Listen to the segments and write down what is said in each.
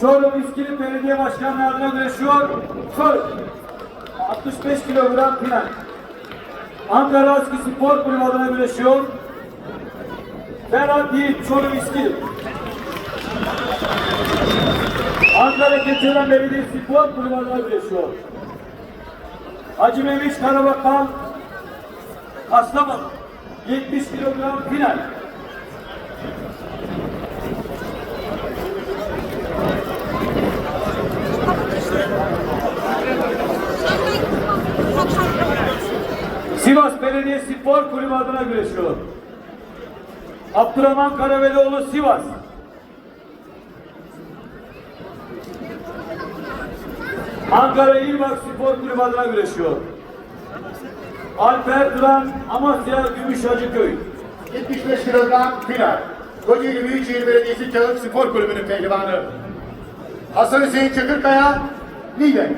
Çorum İskilip Belediye Başkanlığı'na güreşiyor. Söz. 65 kilogram final. Ankara Aski Spor Kulübü adına güreşiyor. Ferhat Yiğit, Çorum İskilip. Ankara Keçiören Belediye Spor Kulübü adına güreşiyor. Hacı Memiş Karabakal, Kastamonu. 70 kilogram final. Sivas Belediye Spor Kulübü adına güreşiyor. Abdurrahman Karavelioğlu Sivas. Ankara İlbak Spor Kulübü adına güreşiyor. Alper Duran Amasya Gümüş Hacıköy. 75 kilogram final. Kocaeli Büyükşehir Belediyesi Kağıt Spor Kulübü'nün pehlivanı. Hasan Hüseyin Çakırkaya, lider.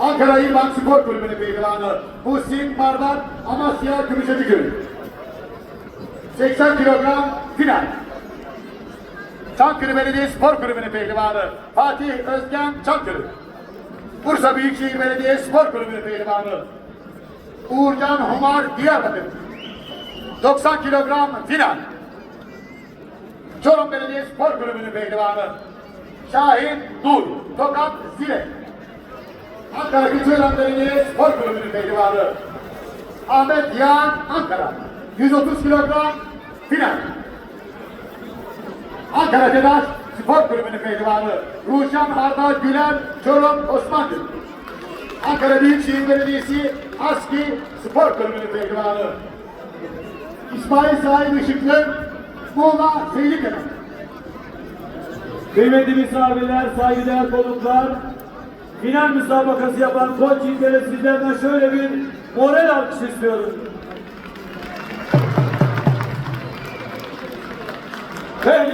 Ankara İlbank Spor Kulübü'nün pehlivanı. Muhsin Barbar, Amasya Gümüşhacıköy. 80 kilogram final. Çankırı Belediye Spor Kulübü'nün pehlivanı. Fatih Özgen Çankırı. Bursa Büyükşehir Belediye Spor Kulübü'nün pehlivanı. Uğurcan Humar Diyarbakır. 90 kilogram final. Çorum Belediye Spor Kulübü'nün pehlivanı. Şahin Dur. Tokat Zile. Ankara Küçüğüren Belediye Spor Kulübü'nün pehlivanı. Ahmet Yağan Ankara. 130 kilogram final. Ankara Tedaş Spor Kulübü'nün pehlivanı. Ruşen Arda Güler Çorum Osmanlı. Ankara Büyükşehir Belediyesi ASKİ Spor Kulübü'nün pehlivanı. İsmail Sahip Işıklı, Muğla Seylikköy. Kıymetli misafirler, saygıdeğer konuklar, final müsabakası yapan koç İlker'e sizlerden şöyle bir moral alkış istiyorum. Pehlivan